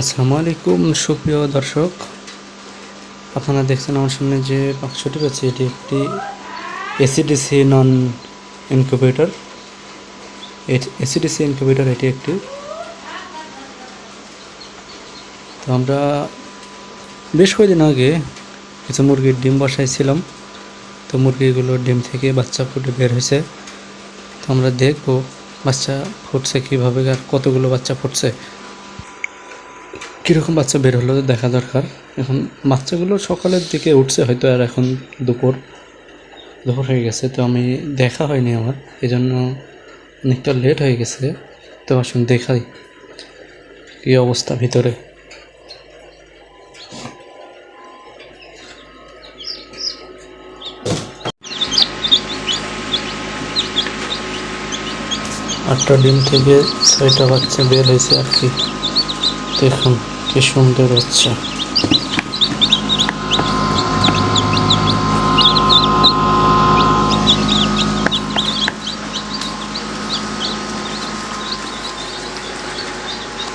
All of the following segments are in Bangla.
আসসালামু আলাইকুম, সুপ্রিয় দর্শক। আপনারা দেখছেন আমার সামনে যে বাক্সটি রয়েছে, এটি একটি ACDC non incubator ACDC incubator এটি একটি। তো আমরা বেশ কয়েকদিন আগে কিছু মুরগির ডিম বসাইছিলাম। তো মুরগিগুলোর ডিম থেকে বাচ্চা ফুটে বের হয়েছে। তো আমরা দেখব বাচ্চা ফুটছে কীভাবে আর কতগুলো বাচ্চা ফুটছে। কীরকম বাচ্চা বের হলো দেখা দরকার। এখন বাচ্চাগুলো সকালের দিকে উঠছে হয়তো আর এখন দুপুর দুপুর হয়ে গেছে, তো আমি দেখা হয়নি আমার এই জন্য অনেকটা লেট হয়ে গেছে। তো আসুন দেখাই কী অবস্থা ভিতরে। আটটা ডিম থেকে ছয়টা বাচ্চা বের হয়েছে আর কি। দেখুন। কি সুন্দর বাচ্চা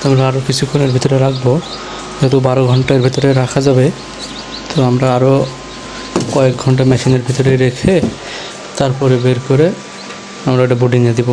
আমরা আরও কিছুক্ষণের ভিতরে রাখব। যেহেতু বারো ঘণ্টার ভিতরে রাখা যাবে, তো আমরা আরও কয়েক ঘণ্টা মেশিনের ভিতরে রেখে তারপরে বের করে আমরা ওটা বোর্ডিংয়ে দিব।